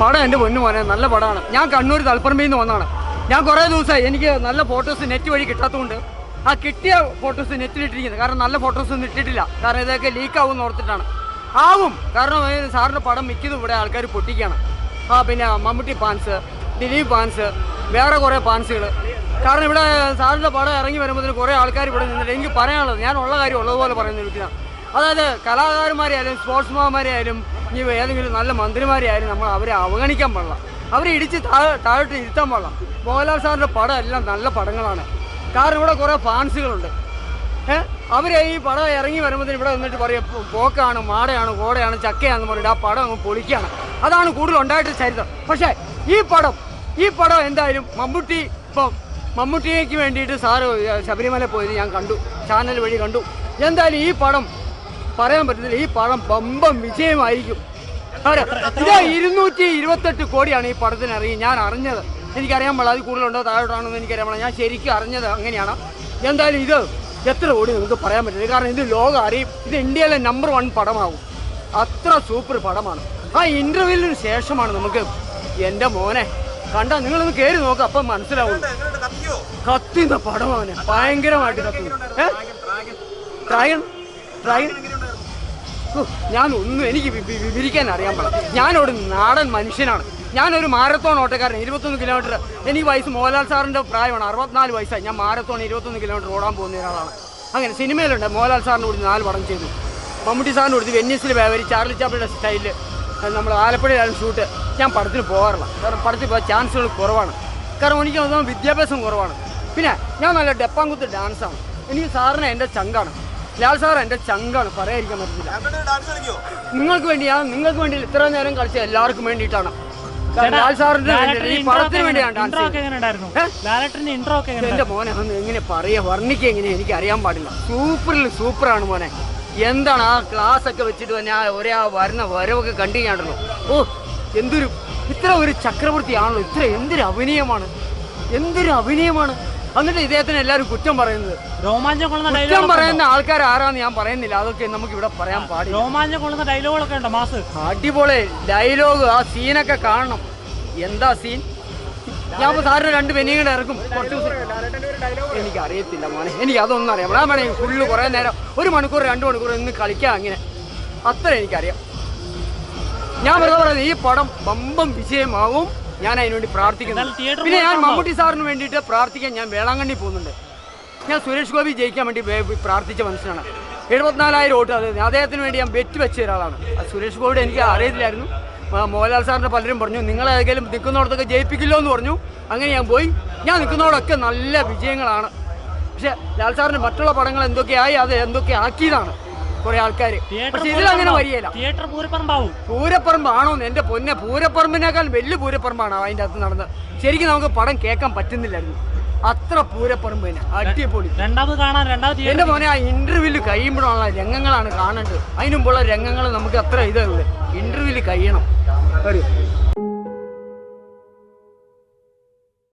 പടം എന്റെ പൊന്നു മോനെ നല്ല പടമാണ്. ഞാൻ കണ്ണൂർ തലപ്പറമ്പിൽ നിന്ന് വന്നതാണ്. ഞാൻ കുറേ ദിവസമായി എനിക്ക് നല്ല ഫോട്ടോസ് നെറ്റ് വഴി കിട്ടാത്തതുകൊണ്ട് ആ കിട്ടിയ ഫോട്ടോസ് നെറ്റിലിട്ടിരിക്കുന്നത് കാരണം നല്ല ഫോട്ടോസ് ഒന്നും ഇട്ടിട്ടില്ല. കാരണം ഇതൊക്കെ ലീക്ക് ആവും ഓർത്തിട്ടാണ്. ആവും. കാരണം സാറിന്റെ പടം മിക്കതും ഇവിടെ ആൾക്കാർ പൊട്ടിക്കുകയാണ്. ആ പിന്നെ മമ്മൂട്ടി പാൻസ് ദിലീപ് പാൻസ് വേറെ കുറേ പാൻസുകൾ കാരണം ഇവിടെ സാറിന്റെ പടം ഇറങ്ങി വരുമ്പോൾ കുറേ ആൾക്കാർ ഇവിടെ നിന്നിട്ട് എനിക്ക് പറയാനുള്ളത് ഞാൻ ഉള്ള കാര്യം ഉള്ളതുപോലെ പറയുന്ന വ്യക്തിയാണ് അതായത് കലാകാരന്മാരെ ആയാലും സ്പോർട്സ്മാന്മാരെ ആയാലും ഇനി ഏതെങ്കിലും നല്ല മന്ത്രിമാരെ ആയാലും നമ്മൾ അവരെ അവഗണിക്കാൻ പാടില്ല. അവരെ ഇടിച്ച് താഴെ താഴോട്ട് ഇരുത്താൻ പാടില്ല. മോഹൻലാൽ സാറിന്റെ പടം എല്ലാം നല്ല പടങ്ങളാണ്. കാരണം ഇവിടെ കുറേ ഫാൻസുകളുണ്ട്. ഏഹ് അവരെ ഈ പടം ഇറങ്ങി വരുമ്പോൾ ഇവിടെ വന്നിട്ട് പറയും പോക്കാണ് മാടയാണ് കോടയാണ് ചക്കയാണെന്ന് പറഞ്ഞിട്ട് ആ പടം അങ്ങ് പൊളിക്കുകയാണ്. അതാണ് കൂടുതൽ ഉണ്ടായിട്ട് ചരിത്രം. പക്ഷേ ഈ പടം ഈ പടം എന്തായാലും മമ്മൂട്ടി ഇപ്പം മമ്മൂട്ടിക്ക് വേണ്ടിയിട്ട് സാറ് ശബരിമല പോയത് ഞാൻ കണ്ടു. ചാനൽ വഴി കണ്ടു. എന്തായാലും ഈ പടം പറയാൻ പറ്റത്തില്ല ഈ പടം ബമ്പം വിജയമായിരിക്കും. ഇതാ ഇരുന്നൂറ്റി ഇരുപത്തെട്ട് കോടിയാണ് ഈ പടത്തിന് ഇറങ്ങി ഞാൻ അറിഞ്ഞത്. എനിക്കറിയാൻ പാടില്ല. അത് കൂടുതലുണ്ടോ താഴോട്ടാണെന്ന് എനിക്കറിയാൻ പാടില്ല. ഞാൻ ശരിക്കും അറിഞ്ഞത് അങ്ങനെയാണ്. എന്തായാലും ഇത് എത്ര കോടി നിങ്ങൾക്ക് പറയാൻ പറ്റില്ല. കാരണം ഇത് ലോകം അറിയും. ഇത് ഇന്ത്യയിലെ നമ്പർ വൺ പടമാകും. അത്ര സൂപ്പർ പടമാണ്. ആ ഇന്റർവ്യൂവിന് ശേഷമാണ് നമുക്ക് എന്റെ മോനെ കണ്ട നിങ്ങളൊന്ന് കയറി നോക്ക്. അപ്പം മനസ്സിലാവും. കത്തിന്ന പടമാണ് ഭയങ്കരമായിട്ട് കത്തുന്നു ഏ? ഡ്രാഗൺ? ഓ, ഞാൻ എനിക്ക് വിരിക്കാൻ അറിയാൻ പാടില്ല. ഞാനൊരു നാടൻ മനുഷ്യനാണ്. ഞാനൊരു മാരത്തോൺ ഓട്ടക്കാരൻ ഇരുപത്തൊന്ന് കിലോമീറ്റർ എനിക്ക് വയസ്സ് മോഹൻലാൽ സാറിന്റെ പ്രായമാണ്. അറുപത്തിനാല് വയസ്സായി. ഞാൻ മാരത്തോൺ ഇരുപത്തൊന്ന് കിലോമീറ്റർ ഓടാൻ പോകുന്ന ഒരാളാണ്. അങ്ങനെ സിനിമയിലുണ്ട്. മോഹൻലാൽ സാറിന്റെ കൂടി നാല് പടം ചെയ്തു. മമ്മൂട്ടി സാറിന്റെ കൊടുത്ത് വെന്നീസിൽ വേവരി ചാർലി ചാപ്പിയുടെ സ്റ്റൈലിൽ നമ്മൾ ആലപ്പുഴയിലും ഷൂട്ട്. ഞാൻ പടത്തിന് പോകാറില്ല. കാരണം പടത്തിൽ പോകാൻ ചാൻസുകൾ കുറവാണ്. കാരണം എനിക്ക് വിദ്യാഭ്യാസം കുറവാണ്. പിന്നെ ഞാൻ നല്ല ഡെപ്പാങ്കുത്ത് ഡാൻസാണ്. എനിക്ക് സാറിന് എന്റെ ചങ്കാണ്. ലാൽ സാർ എന്റെ ചങ്കാണ്. പറയാതിരിക്കാൻ പറ്റില്ല നിങ്ങൾക്ക് വേണ്ടിയാണ് നിങ്ങൾക്ക് വേണ്ടി ഇത്ര നേരം കളിച്ച എല്ലാവർക്കും വേണ്ടിയിട്ടാണ്. ലാൽ സാറിന്റെ വേണ്ടി, ഈ പടത്തിന് വേണ്ടിയാണ് ഡാൻസ് ഇൻട്രോ ഒക്കെ എന്റെ മോനെ ഒന്ന് എങ്ങനെ പറയാ വർണിക്കുക എങ്ങനെ എനിക്ക് അറിയാൻ പാടില്ല. സൂപ്പറിൽ സൂപ്പറാണ് മോനെ. എന്താണ് ആ ക്ലാസ് ഒക്കെ വെച്ചിട്ട് തന്നെ ആ ഒരേ ആ വരുന്ന വരവൊക്കെ കണ്ടു കഴിഞ്ഞാണല്ലോ. ഓ എന്തൊരു ഇത്ര ഒരു ചക്രവർത്തി ആണല്ലോ ഇത്ര എന്തൊരു അഭിനയമാണ്. എന്തൊരു അഭിനയമാണ്. എന്നിട്ട് ഇദ്ദേഹത്തിന് എല്ലാവരും കുറ്റം പറയുന്നത്. രോമാഞ്ചം കൊള്ളുന്ന കുറ്റം ഡയലോഗ് പറയുന്ന ആൾക്കാർ ആരാന്ന് ഞാൻ പറയുന്നില്ല. അതൊക്കെ നമുക്ക് ഇവിടെ പറയാൻ പാടില്ല. രോമാഞ്ചം കൊള്ളുന്ന ഡയലോഗുകളൊക്കെ ഉണ്ടോ മാസ്? അടിപൊളി ഡയലോഗ് ആ സീനൊക്കെ കാണണം. എന്താ സീൻ ഞാൻ സാറിന് രണ്ട് പെനിയും ഇറക്കും. കുറച്ച് ദിവസം എനിക്ക് അറിയത്തില്ല മോനെ. എനിക്ക് അതൊന്നും അറിയാം ഞാൻ വേണേ ഫുള്ള് കുറേ നേരം ഒരു മണിക്കൂർ രണ്ട് മണിക്കൂർ ഇന്ന് കളിക്കാം അങ്ങനെ. അത്ര എനിക്കറിയാം. ഞാൻ വെറുതെ പറയുന്നത് ഈ പടം ബമ്പം വിജയമാവും. ഞാൻ അതിനുവേണ്ടി പ്രാർത്ഥിക്കുന്നു. പിന്നെ ഞാൻ മമ്മൂട്ടി സാറിന് വേണ്ടിയിട്ട് പ്രാർത്ഥിക്കാൻ ഞാൻ വേളാങ്കണ്ണി പോകുന്നുണ്ട്. ഞാൻ സുരേഷ് ഗോപി ജയിക്കാൻ വേണ്ടി പ്രാർത്ഥിച്ച മനുഷ്യനാണ്. എഴുപത്തിനാലായിരം വോട്ട് അത് അദ്ദേഹത്തിന് വേണ്ടി ഞാൻ വെറ്റ് വെച്ച ഒരാളാണ്. സുരേഷ് ഗോപിയുടെ എനിക്ക് അറിയത്തില്ലായിരുന്നു. മോഹൻലാൽ സാറിന്റെ പലരും പറഞ്ഞു നിങ്ങൾ ഏതെങ്കിലും നിൽക്കുന്നിടത്തൊക്കെ ജയിപ്പിക്കില്ലോ എന്ന് പറഞ്ഞു. അങ്ങനെ ഞാൻ പോയി. ഞാൻ നിൽക്കുന്നതോടൊക്കെ നല്ല വിജയങ്ങളാണ്. പക്ഷേ ലാൽ സാറിന്റെ മറ്റുള്ള പടങ്ങൾ എന്തൊക്കെയായി അത് എന്തൊക്കെ ആക്കിയതാണ്. കുറേ ആൾക്കാർ പക്ഷെ ഇതിലങ്ങനെ വരികയില്ല. തിയേറ്റർ പൂരപ്പറമ്പാവും. പൂരപ്പറമ്പാണോ എന്റെ പൊന്നെ പൂരപ്പറമ്പിനേക്കാൾ വലിയ പൂരപ്പറമ്പാണ് അതിന്റെ അകത്ത് നടന്നത്. ശരിക്കും നമുക്ക് പടം കേൾക്കാൻ പറ്റുന്നില്ലായിരുന്നു. അത്ര പൂരപ്പറമ്പ് തന്നെ. അടിപൊളി. രണ്ടാമത് കാണാൻ രണ്ടാമത് എന്റെ മോനെ ആ ഇന്റർവ്യൂൽ കഴിയുമ്പോഴുള്ള രംഗങ്ങളാണ് കാണേണ്ടത്. അതിനുമുമ്പുള്ള രംഗങ്ങൾ നമുക്ക് അത്ര ഇതേ ഇന്റർവ്യൂൽ കഴിയണം. ഒരു